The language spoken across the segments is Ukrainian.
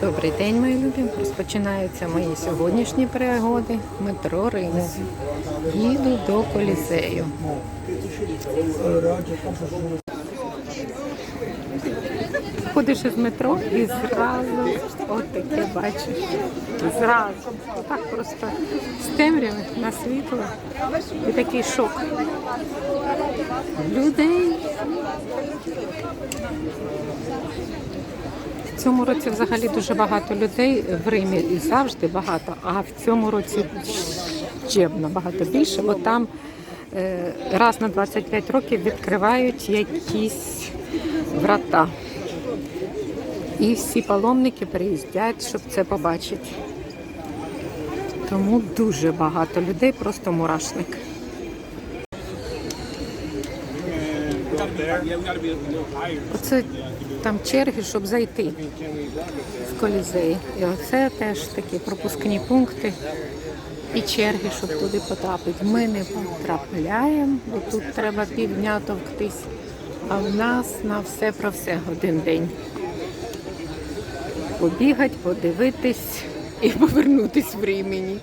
Добрий день, мої любі. Розпочинаються мої сьогоднішні пригоди. Метро Рим. Їду до колізею. Ходиш із метро і зразу от таке бачиш. Зразу. Так просто з темряви на світло. І такий шок. Людей. Цьому році взагалі дуже багато людей в Римі і завжди багато, а в цьому році ще набагато більше, бо там е, раз на 25 років відкривають якісь врата. І всі паломники приїздять, щоб це побачити. Тому дуже багато людей, просто мурашник. Оце там черги, щоб зайти в колізей. І оце теж такі пропускні пункти і черги, щоб туди потрапити. Ми не потрапляємо, бо тут треба півдня товктись. А в нас на все про все один день. Побігати, подивитись і повернутись в Римені.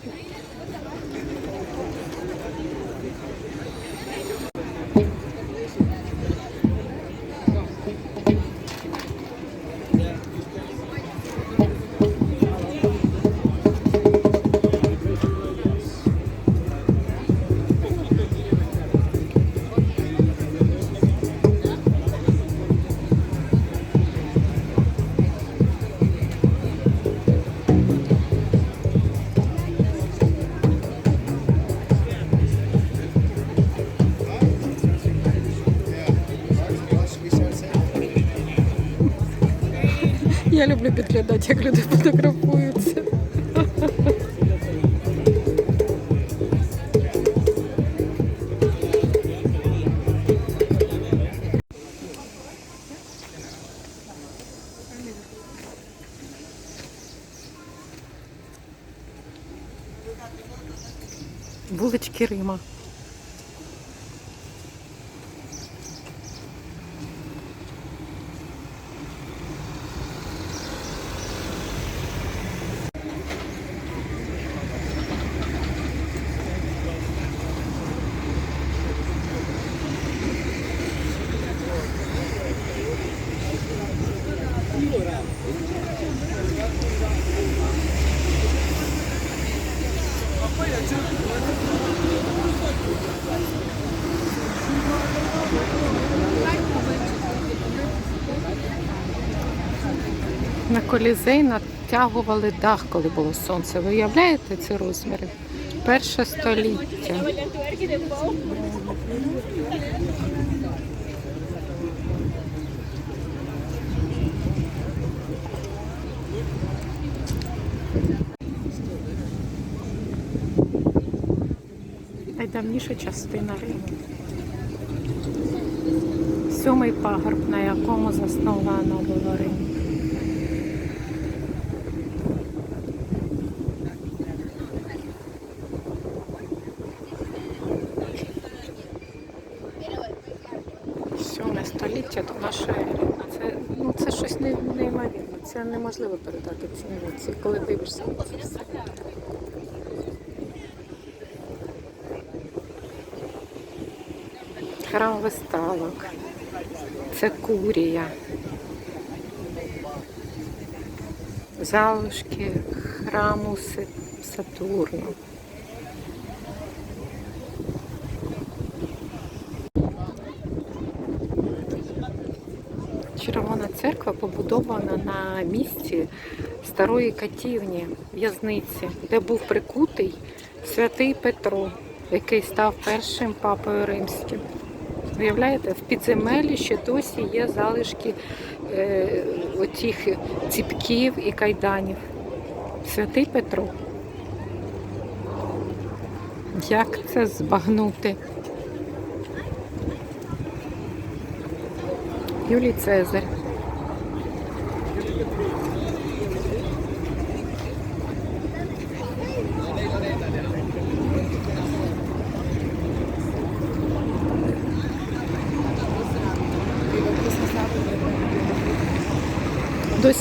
Я люблю підглядати, як люди фотографуються. Колізей натягували дах, коли було сонце. Ви уявляєте ці розміри? Перше століття. Найдавніша частина Риму. Сьомий пагорб, на якому засновано було Рим. Століття до нашої ери. Це, ну, це щось не- неймовірне. Це неможливо передати ці коли дивишся це все. Храм виставок. Це курія. Залишки храму Сатурну. Церква побудована на місці старої катівні в'язниці, де був прикутий святий Петро, який став першим папою римським. Уявляєте, в підземелі ще досі є залишки е, оцих ціпків і кайданів. Святий Петро. Як це збагнути? Юлій Цезарь.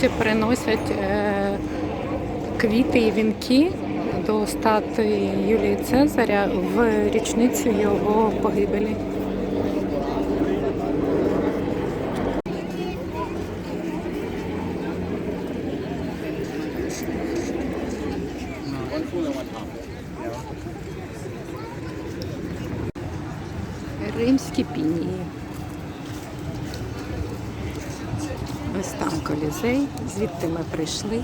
Досі приносять е, квіти і вінки до статуї Юлії Цезаря в річницю його погибелі. Ось там колізей, звідти ми прийшли.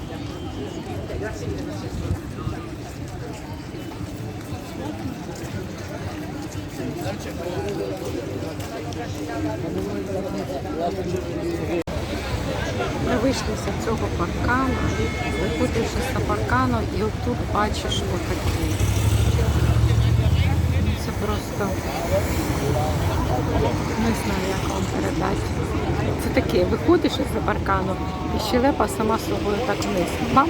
Ми вийшли з цього паркану, виходиш з паркану і отут бачиш отакий. Це просто не знаю, як вам передати. Це таке, виходиш із паркану і щелепа сама собою так вниз. Бам!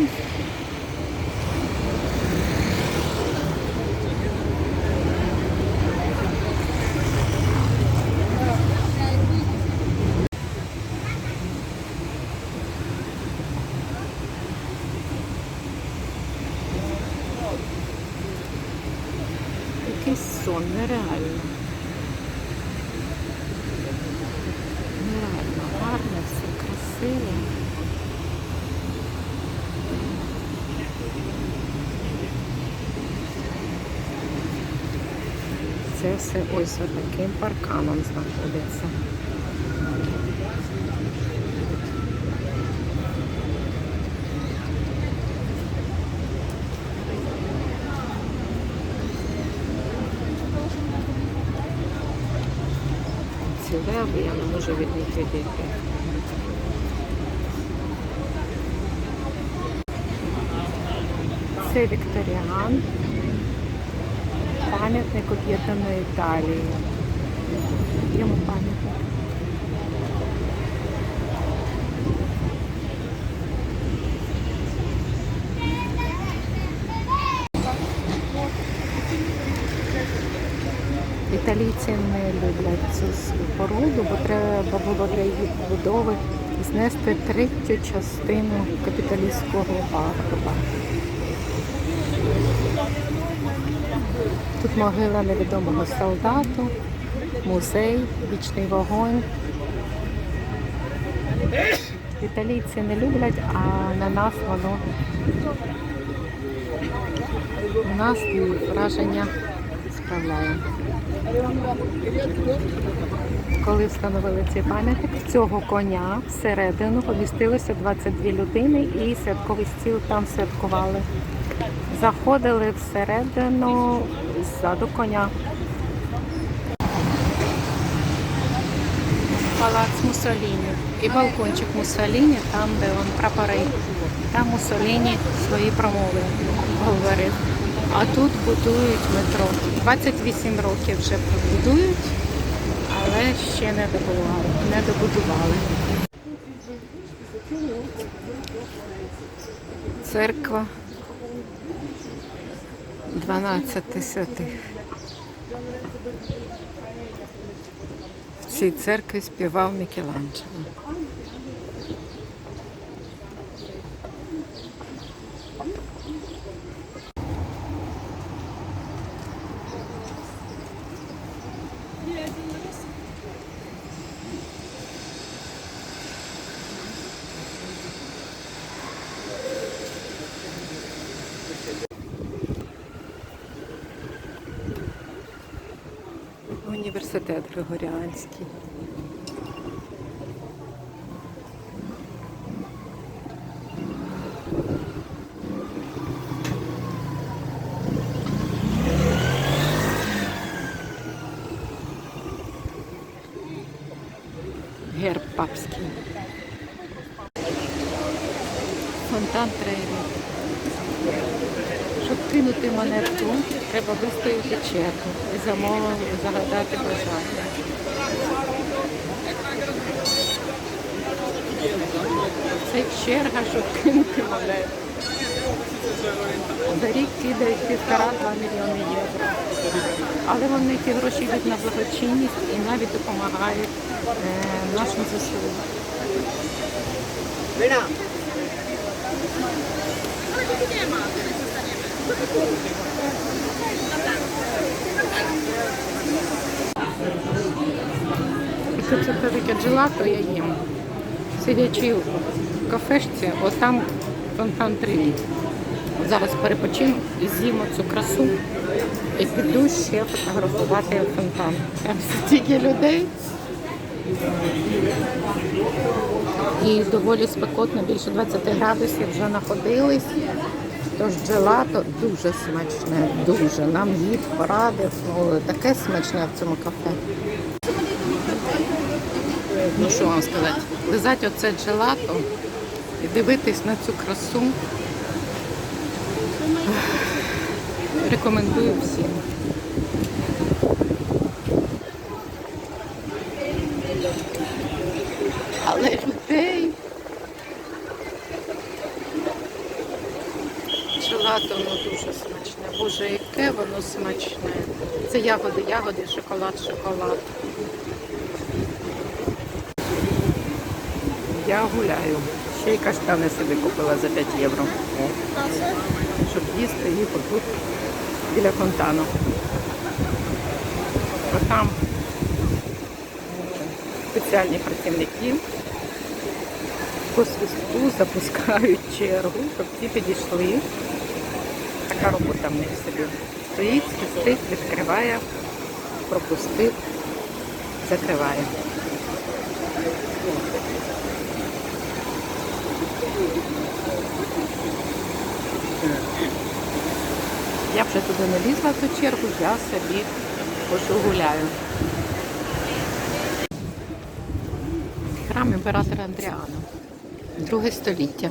Якийсь сон, нереально гарне, все красиве. Це все ось таким парканом знаходиться. Ці леви я не можу від них відійти. Це Вікторіан, пам'ятник об'єднаної Італії. Йому пам'ятник. Італійці не люблять цю споруду, бо треба було для її побудови знести третю частину капіталістського пагорба. Тут могила невідомого солдату, музей, вічний вогонь. Італійці не люблять, а на нас воно у нас враження справляє. Коли встановили цей пам'ятник, цього коня всередину помістилося 22 людини і святковий стіл там святкували. Заходили всередину ззаду коня. Палац Муссоліні і балкончик Муссоліні, там, де он прапори. Там Муссоліні свої промови говорив. А тут будують метро. 28 років вже будують, але ще не добудували. Не добудували. Церква 12 святих. В цій церкві співав Мікеланджело. Університет Григоріанський. Герб папський. Фонтан Трейві. Щоб кинути монетку, треба вистояти чергу і замовив щоб кинути. За рік кидають півтора-два мільйони євро. Але вони ті гроші йдуть на благочинність і навіть допомагають е, нашим ЗСУ. Це це таке джелато я їм. Сидячи кафешці, отам фонтан Трилі. Зараз перепочину і з'їмо цю красу і піду ще фотографувати фонтан. Там стільки людей. І доволі спекотно, більше 20 градусів вже находились. Тож джелато дуже смачне, дуже. Нам гід порадив. О, таке смачне в цьому кафе. Ну що вам сказати? Лизати оце джелато і дивитись на цю красу. Рекомендую всім. Але людей. Джелато воно дуже смачне. Боже, яке воно смачне. Це ягоди, ягоди, шоколад, шоколад. Я гуляю. Ще й каштани собі купила за 5 євро. Щоб їсти їх отут біля фонтану. Бо там спеціальні працівники по свистку запускають чергу, щоб ті підійшли. Така робота в них собі. Стоїть, свистить, відкриває, пропустив, закриває. Я вже туди не лізла в ту чергу, я собі пошугуляю. Храм імператора Андріана. Друге століття.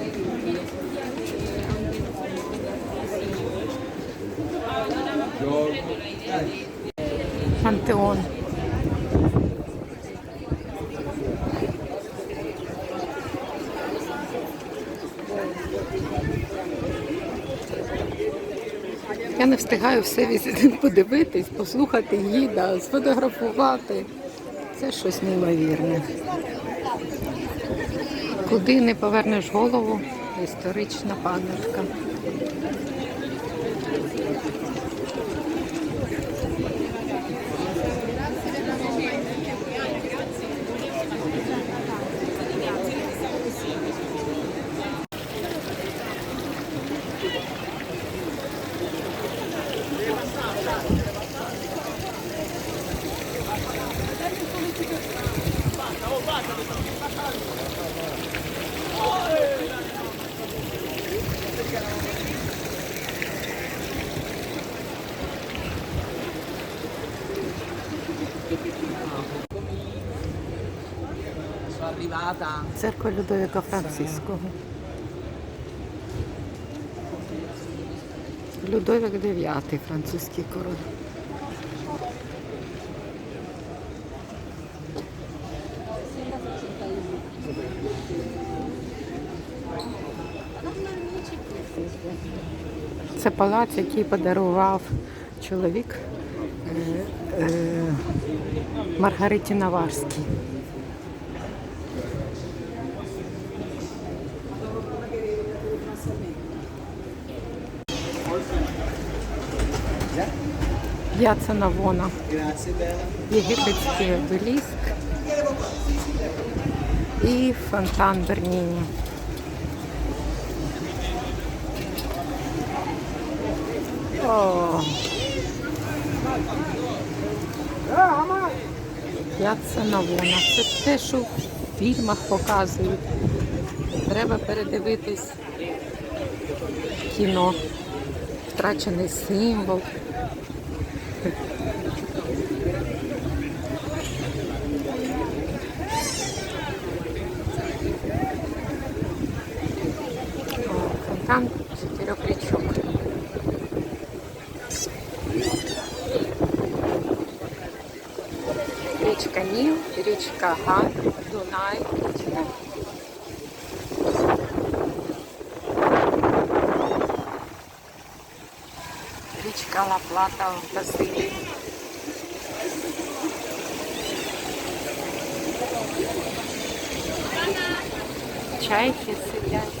Я не встигаю все подивитись, послухати гіда, сфотографувати. Це щось неймовірне. Куди не повернеш голову, історична пам'ятка. Церква Людовіка Франциского. Людовік IX, французький король. Це палац, який подарував чоловік е, е, Маргариті Наварській. П'яца Навона. Єгипетський обеліск і фонтан Берніні. О. П'яца Навона. Це те, що в фільмах показують. Треба передивитись кіно. Втрачений символ. річка Ніл, річка Ган, Дунай, Дніпро. Річка Лаплата в Бразилії. Чайки сидять.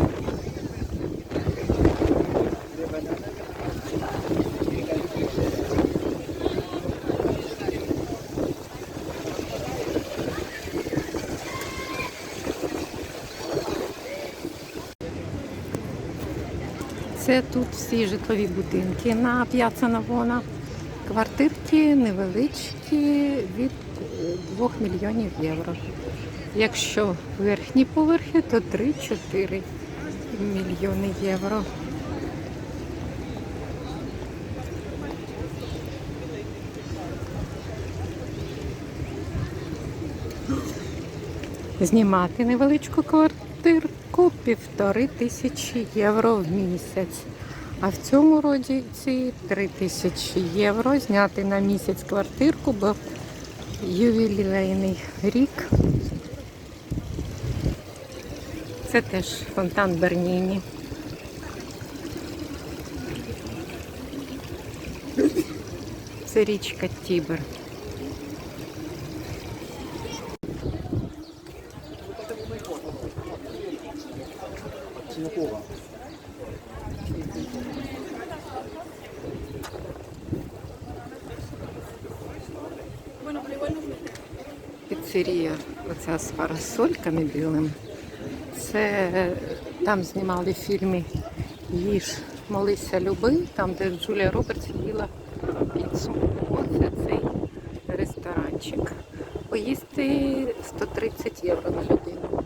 Це тут всі житлові будинки на П'яца Навона. Квартирки невеличкі від 2 мільйонів євро. Якщо верхні поверхи, то 3-4 мільйони євро. Знімати невеличку квартирку півтори тисячі євро в місяць. А в цьому році ці три тисячі євро зняти на місяць квартирку, бо ювілейний рік. Це теж фонтан Берніні. Це річка Тібер. Піцерія, оця з парасольками білими. Це там знімали в фільмі Їж, молися, люби, там, де Джулія Робертс їла піцу. Оце цей ресторанчик. Поїсти 130 євро на людину.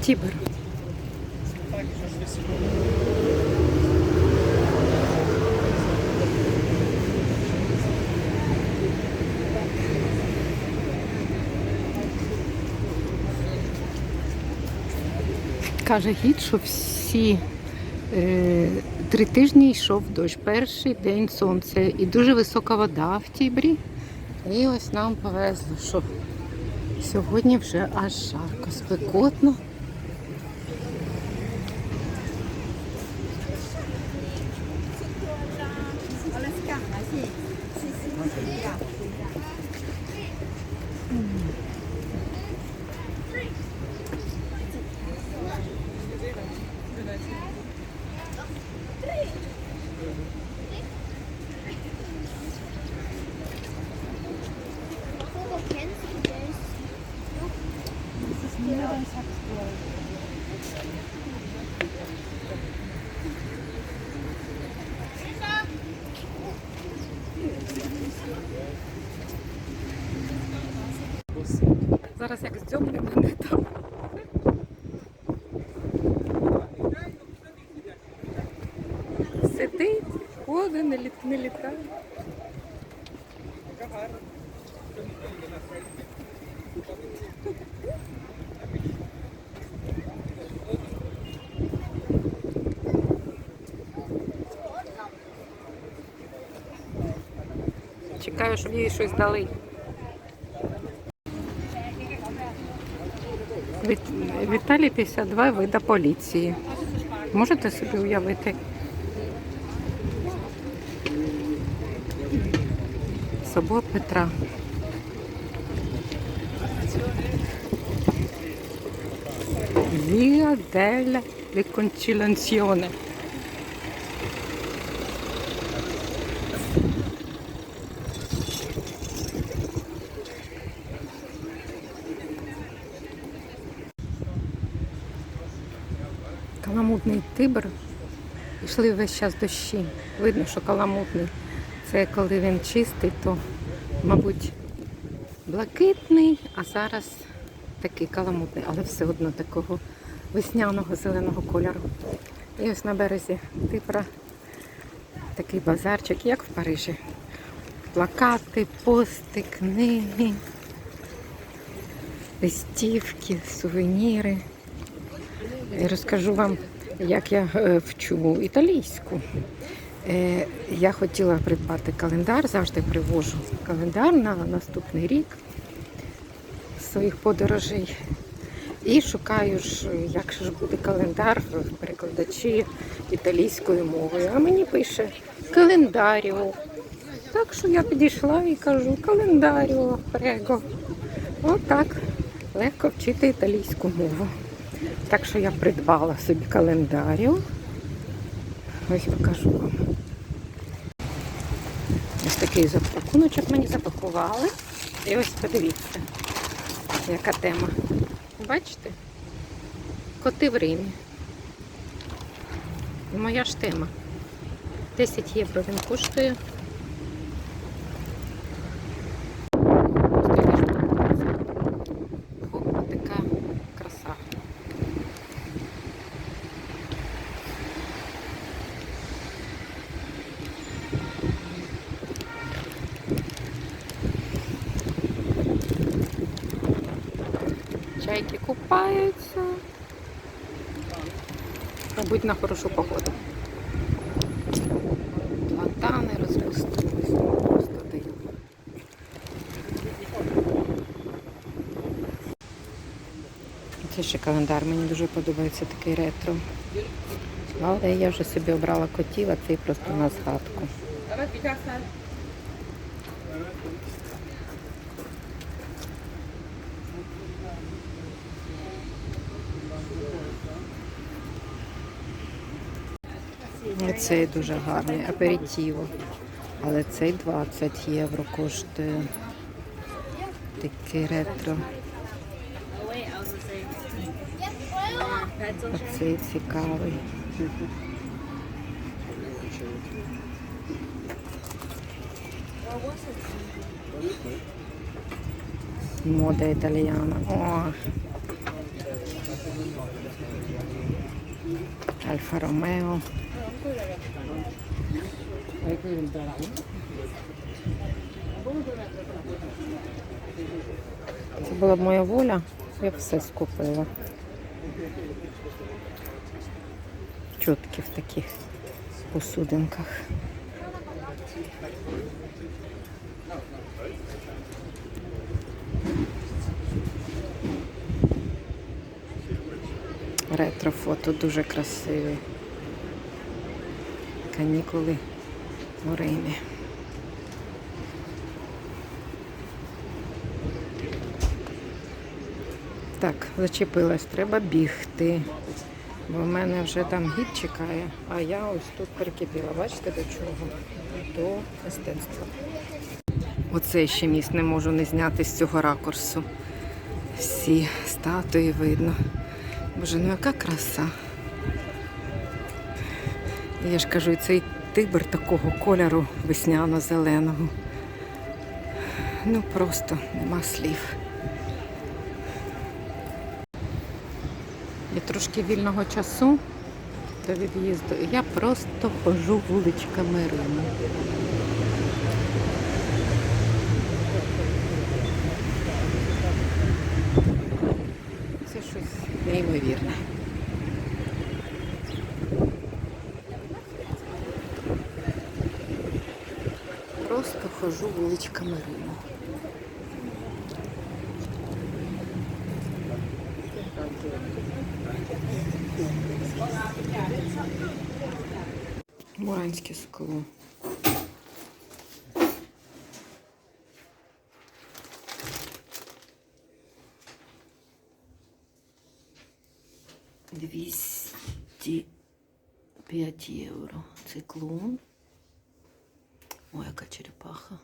Тібер. Каже гід, що всі е, три тижні йшов дощ. Перший день сонце і дуже висока вода в Тібрі. І ось нам повезло, що сьогодні вже аж жарко, спекотно. Зараз як здьомне мене там. Сидить, ходить, не, літ, не літає. Чекаю, щоб їй щось дали. В Італії 52 вида поліції. Можете собі уявити? Собор Петра. Via della Riconciliazione. Каламутний тибр. Йшли весь час дощі. Видно, що каламутний. Це коли він чистий, то, мабуть, блакитний, а зараз такий каламутний, але все одно такого весняного зеленого кольору. І ось на березі Типра такий базарчик, як в Парижі. Плакати, пости, книги, листівки, сувеніри. І розкажу вам, як я е, вчу італійську. Е, Я хотіла придбати календар, завжди привожу календар на наступний рік своїх подорожей. І шукаю як ж буде календар перекладачі італійською мовою. А мені пише календаріо. Так що я підійшла і кажу календаріо, прего. Отак. Легко вчити італійську мову. Так що я придбала собі календаріо. Ось покажу вам. Ось такий запакуночок мені запакували. І ось подивіться, яка тема. Бачите? Коти в Римі. Моя ж тема. 10 євро він коштує. Скільки ж тут це? О, така краса. Чайки купаються. Мабуть, на хорошу погоду. Платани розпустилися. Просто диво. Це ще календар, мені дуже подобається такий ретро. Але я вже собі обрала котів, а цей просто на згадку. І Цей дуже гарний аперитіво. Але цей 20 євро коштує. Такий ретро. Оцей цікавий. Мода італіяна. О. Альфа Ромео. Це була моя воля, я все скупила. Чотки в таких посудинках. Ретро-фото дуже красиві. Канікули у Римі. Так, зачепилась, треба бігти. Бо в мене вже там гід чекає, а я ось тут перекипіла. Бачите до чого? До мистецтва. Оце ще міст не можу не зняти з цього ракурсу. Всі статуї видно. Боже, ну яка краса. Я ж кажу, цей тибр такого кольору весняно-зеленого. Ну просто нема слів. І трошки вільного часу до від'їзду. Я просто хожу вуличками Риму. Це щось неймовірне. Просто хожу вуличками Риму. Муранське скло. Двісті п'ять євро. Циклон. Ой, яка черепаха.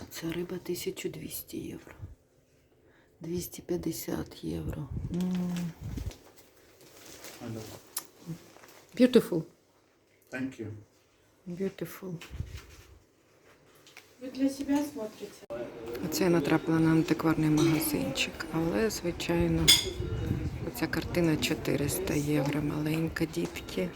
А ця риба 1200 євро. 250 євро. Hello. Beautiful. Thank you. Beautiful. Вы для себя смотрите? Оце я натрапила на антикварний магазинчик, але, звичайно, оця картина 400 євро, маленька дітки.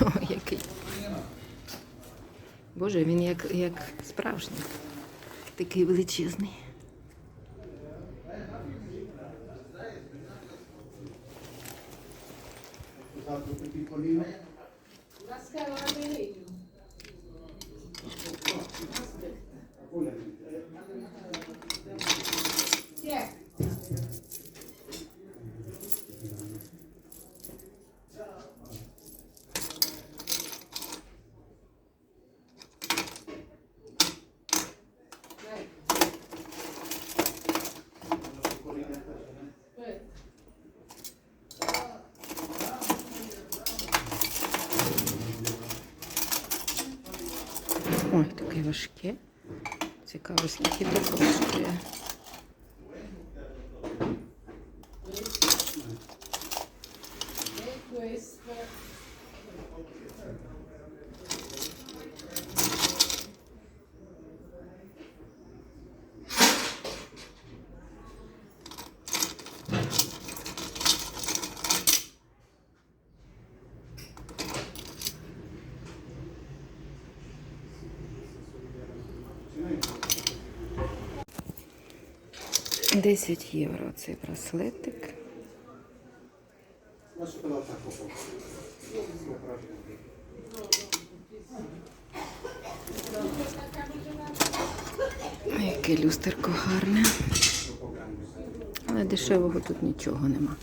О, який. Боже, він як, як справжній. Такий величезний. fatto più piccolino? Mascherone важке. Цікаво, скільки то коштує. 10 євро цей браслетик. Sopra. Яке люстерко гарне. Але дешевого тут нічого нема.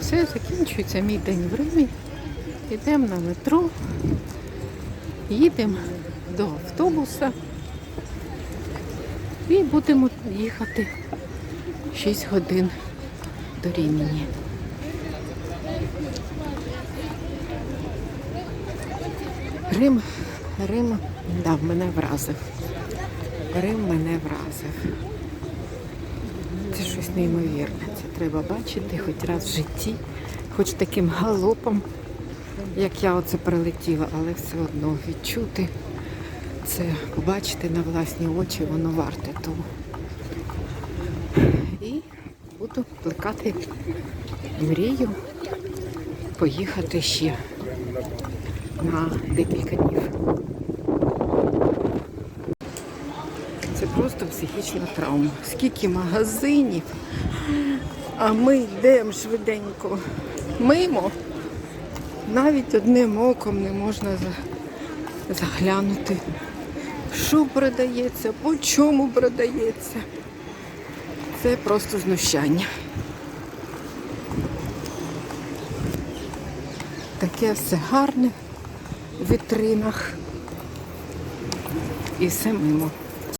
Все, закінчується мій день в Римі. Йдемо на метро, їдемо до автобуса і будемо їхати 6 годин до Рімені. Рим, Рим, да, мене вразив. Рим мене вразив. Це щось неймовірне. Це треба бачити хоч раз в житті, хоч таким галопом, як я оце прилетіла, але все одно відчути це, побачити на власні очі, воно варте того. І буду плекати мрію поїхати ще на декілька днів. Це просто психічна травма. Скільки магазинів, а ми йдемо швиденько мимо. Навіть одним оком не можна заглянути, що продається, по чому продається. Це просто знущання. Таке все гарне в вітринах. І все мимо.